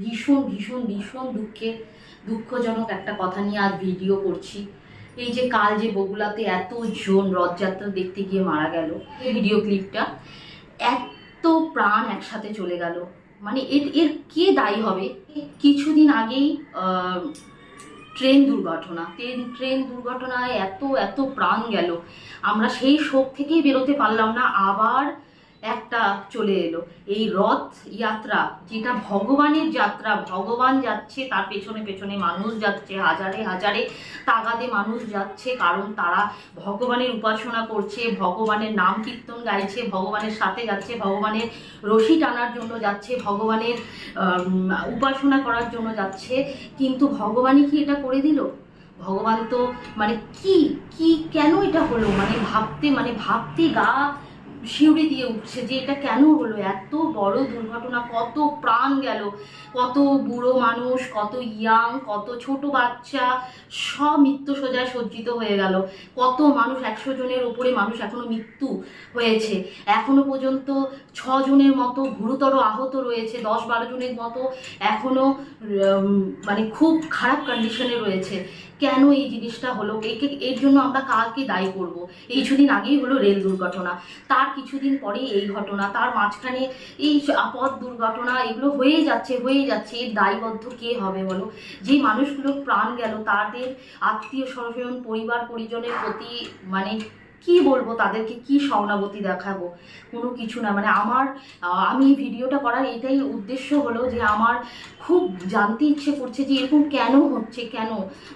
ভীষণ ভীষণ ভীষণ দুঃখে, দুঃখজনক একটা কথা নিয়ে আজ ভিডিও করছি। এই যে কাল যে বগুলাতে এতজন রথযাত্রা দেখতে গিয়ে মারা গেল ভিডিও ক্লিপটা এত প্রাণ একসাথে চলে গেল। মানে এর এর কে দায়ী হবে? কিছুদিন আগেই ট্রেন দুর্ঘটনা। ট্রেন ট্রেন দুর্ঘটনায় এত এত প্রাণ গেল। আমরা সেই শোক থেকেই বেরোতে পারলাম না, আবার একটা চলে এলো। এই রথ যাত্রা যেটা ভগবানের যাত্রা, ভগবান যাচ্ছে, তার পেছনে পেছনে মানুষ যাচ্ছে, হাজারে হাজারে তাগাদে মানুষ যাচ্ছে, কারণ তারা ভগবানের উপাসনা করছে, ভগবানের নাম কীর্তন গাইছে, ভগবানের সাথে যাচ্ছে, ভগবানের রশি টানার জন্য যাচ্ছে, ভগবানের উপাসনা করার জন্য যাচ্ছে। কিন্তু ভগবানই কি এটা করে দিল? ভগবান তো মানে কি কি কেন এটা হলো? মানে ভাবতে মানে ভাবতে গা শিউরে দিয়ে উঠছে যে এটা কেন হলো? এত বড় দুর্ঘটনা, কত প্রাণ গেল, কত বুড়ো মানুষ, কত ইয়াং কত ছোট বাচ্চা, সব মৃত্যু সোজায় সজ্জিত হয়ে গেল। কত মানুষ, একশো জনের ওপরে মানুষ এখনও মৃত্যু হয়েছে। এখনও পর্যন্ত ছজনের মতো গুরুতর আহত রয়েছে, দশ বারো জনের মতো এখনও মানে খুব খারাপ কন্ডিশনে রয়েছে। কেন এই জিনিসটা হলো? একে, এর জন্য আমরা কাকে দায়ী করব? কিছুদিন আগেই হলো রেল দুর্ঘটনা। তার কিছুদিন পরেই এই ঘটনা, তার মাঝখানে এই পথ দুর্ঘটনা, এগুলো হয়েই যাচ্ছে হয়েই যাচ্ছে। এর দায়বদ্ধ কে হবে বলো? যে মানুষগুলো প্রাণ গেল, তাদের আত্মীয় স্বজন পরিবার পরিজনের প্রতি মানে কি বলব তাদেরকে? কি সহানুভূতি দেখাবো? কোনো কিছু না। মানে আমার আমি এই ভিডিওটা করার এটাই উদ্দেশ্য হলো যে আমার খুব জানতে ইচ্ছে করছে যে এরকম কেন হচ্ছে, কেন?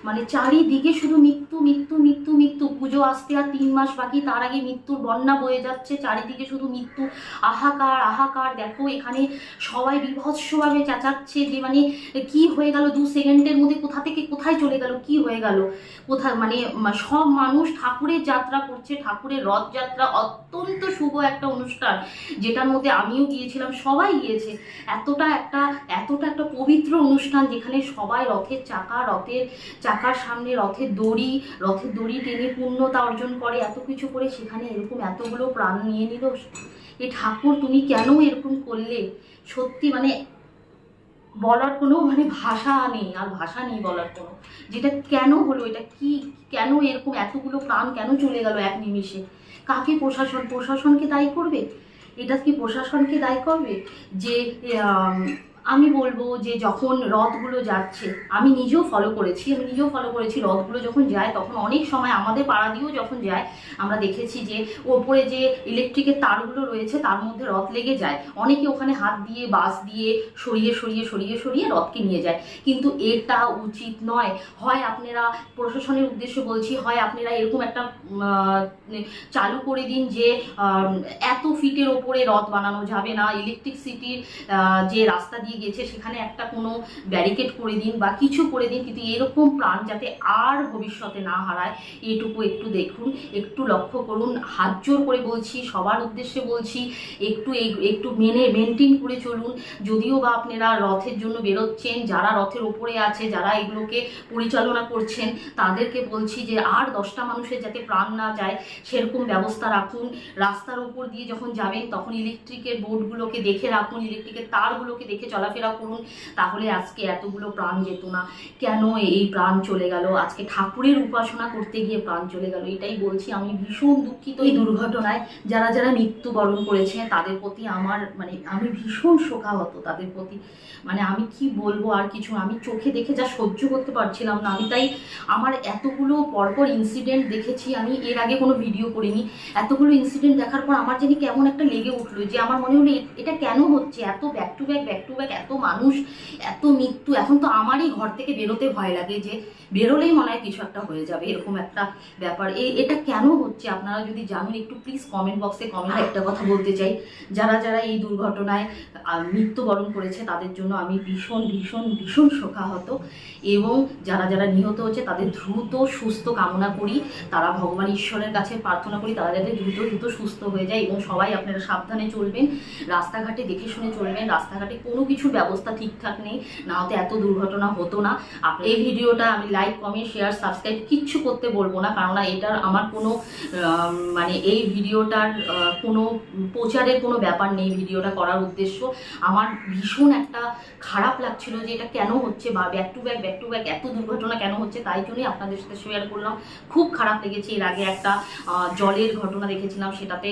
মানে চারিদিকে শুধু মৃত্যু মৃত্যু মৃত্যু মৃত্যু। পুজো আসতে আর তিন মাস বাকি, তার আগে মৃত্যুর বন্যা বয়ে যাচ্ছে, চারিদিকে শুধু মৃত্যু। আহাকার আহাকার। দেখো, এখানে সবাই বিভৎসভাবে চেঁচাচ্ছে যে মানে কি হয়ে গেল দু সেকেন্ডের মধ্যে, কোথা থেকে কোথায় চলে গেল, কি হয়ে গেল? কোথায় মানে সব মানুষ ঠাকুরের যাত্রা করছে ঠাকুরের রথযাত্রা অত্যন্ত শুভ একটা অনুষ্ঠান, যেটার মধ্যে আমিও গিয়েছিলাম, সবাই গিয়েছে। এতটা একটা এতটা একটা পবিত্র অনুষ্ঠান যেখানে সবাই রথের চাকা, রথের চাকার সামনে রথের দড়ি রথের দড়ি টেনে পূর্ণতা অর্জন করে, এত কিছু করে সেখানে এরকম এতগুলো প্রাণ নিয়ে নিল। এ ঠাকুর, তুমি কেন এরকম করলে? সত্যি মানে বলার কোনো মানে ভাষা নেই, আর ভাষা নেই বলার কোনো। যেটা কেন হলো, এটা কি, কেন এরকম এতগুলো প্রাণ কেন চলে গেল এক নিমিষে? কাকে প্রশাসন, প্রশাসনকে দায়ী করবে? এটা কি প্রশাসনকে দায়ী করবে? যে আম, বলব যে যখন রথগুলো যাচ্ছে আমি নিজেও ফলো করেছি আমি নিজেও ফলো করেছি রথগুলো যখন যায় তখন অনেক সময় আমাদের পাড়া দিয়েও যখন যায় আমরা দেখেছি যে ওপরে যে ইলেকট্রিকের তারগুলো রয়েছে তার মধ্যে রথ লেগে যায়। অনেকে ওখানে হাত দিয়ে বাস দিয়ে সরিয়ে সরিয়ে সরিয়ে সরিয়ে রথকে নিয়ে যায়। কিন্তু এটা উচিত নয়। হয় আপনারা প্রশাসনের উদ্দেশ্য বলছি হয় আপনারা এরকম একটা চালু করে দিন যে এত ফিটের ওপরে রথ বানানো যাবে না। ইলেকট্রিসিটির যে রাস্তা দিয়ে গেছে, সেখানে একটা কোনো ব্যারিকেড করে দিন বা কিছু করে দিন, কিন্তু এরকম প্রাণ যাতে আর ভবিষ্যতে না হারায়, এটুকু একটু দেখুন, একটু লক্ষ্য করুন, হাত জোর করে বলছি, সবার উদ্দেশ্যে বলছি, একটু একটু মেনে মেনটেন করে চলুন। যদিও বা আপনারা রথের জন্য বেরোচ্ছেন, যারা রথের ওপরে আছে, যারা এগুলোকে পরিচালনা করছেন, তাদেরকে বলছি যে আর দশটা মানুষের যাতে প্রাণ না যায়, সেরকম ব্যবস্থা রাখুন। রাস্তার উপর দিয়ে যখন যাবেন, তখন ইলেকট্রিকের বোর্ডগুলোকে দেখে রাখুন ইলেকট্রিকের তারগুলোকে দেখে চলাফেরা করুন, তাহলে আজকে এতগুলো প্রাণ যেত না। কেন এই প্রাণ চলে গেল? আজকে ঠাকুরের উপাসনা করতে গিয়ে প্রাণ চলে গেল। এটাই বলছি, আমি ভীষণ দুঃখিত এই দুর্ঘটনায়। যারা যারা মৃত্যুবরণ করেছে, তাদের প্রতি আমার মানে আমি ভীষণ শোকাহত তাদের প্রতি। মানে আমি কি বলব আর কিছু আমি চোখে দেখে যা সহ্য করতে পারছিলাম না। আমি তাই আমার এতগুলো পরপর ইনসিডেন্ট দেখেছি, আমি এর আগে কোনো ভিডিও করিনি। এতগুলো ইনসিডেন্ট দেখার পর আমার জানি কেমন একটা লেগে উঠল যে আমার মনে হলো এটা কেন হচ্ছে? এত back to back back to back এত মানুষ, এত মৃত্যু, এখন তো আমারই ঘর থেকে বেরোতে ভয় লাগে যে বেরোলেই মনে হয় কিছু একটা হয়ে যাবে, এরকম একটা ব্যাপার। এই এটা কেন হচ্ছে? আপনারা যদি জানেন, একটু প্লিজ কমেন্ট বক্সে কমেন্ট একটা কথা বলতে চাই। যারা যারা এই দুর্ঘটনায় মৃত্যুবরণ করেছে, তাদের জন্য আমি ভীষণ ভীষণ ভীষণ শোকাহত এবং যারা যারা নিহত হচ্ছে, তাদের দ্রুত সুস্থ কামনা করি। তারা ভগবান ঈশ্বরের কাছে প্রার্থনা করি, তারা যাতে দ্রুত দ্রুত সুস্থ হয়ে যায় এবং সবাই আপনারা সাবধানে চলবেন, রাস্তাঘাটে দেখে শুনে চলবেন, রাস্তাঘাটে কোনো কিছু কিছু ব্যবস্থা ঠিকঠাক নেই, না হতে এত দুর্ঘটনা হতো না। এই ভিডিওটা আমি লাইক কমেন্ট শেয়ার সাবস্ক্রাইব কিচ্ছু করতে বলব না কারণ এটার আমার কোনো মানে এই ভিডিওটার কোনো প্রচারের কোনো ব্যাপার নেই ভিডিওটা করার উদ্দেশ্য। আমার ভীষণ একটা খারাপ লাগছিল যে এটা কেন হচ্ছে বা back to back back to back এত দুর্ঘটনা কেন হচ্ছে, তাই জন্যই আপনাদের সাথে শেয়ার করলাম। খুব খারাপ লেগেছে, এর আগে একটা জলের ঘটনা দেখেছিলাম, সেটাতে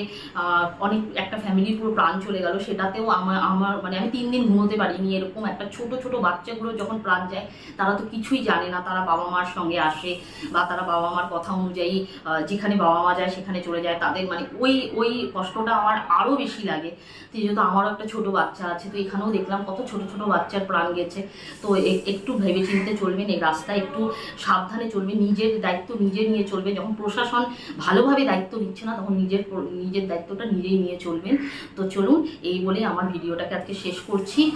অনেক, একটা ফ্যামিলির পুরো প্রাণ চলে গেল, সেটাতেও আমার আমার মানে আমি তিন দিন ঘুমোতে পারিনি এরকম একটা ছোট ছোট বাচ্চাগুলো যখন প্রাণ যায়, তারা তো কিছুই জানে না। তারা বাবা মার সঙ্গে আসে বা তারা বাবা মার কথা অনুযায়ী যেখানে বাবা মা যায় সেখানে চলে যায়। তাদের মানে ওই ওই কষ্টটা আমার আরও বেশি লাগে। যেহেতু আমারও একটা ছোট বাচ্চা আছে, তো এখানেও দেখলাম কত ছোট ছোট বাচ্চার প্রাণ গেছে। তো একটু ভেবে চিন্তে চলবেন, এই রাস্তায় একটু সাবধানে চলবে নিজের দায়িত্ব নিজে নিয়ে চলবে যখন প্রশাসন ভালোভাবে দায়িত্ব নিচ্ছে না, তখন নিজের নিজের দায়িত্বটা নিজেই নিয়ে চলবেন। তো চলুন, এই বলে আমার ভিডিওটাকে আজকে শেষ করছি।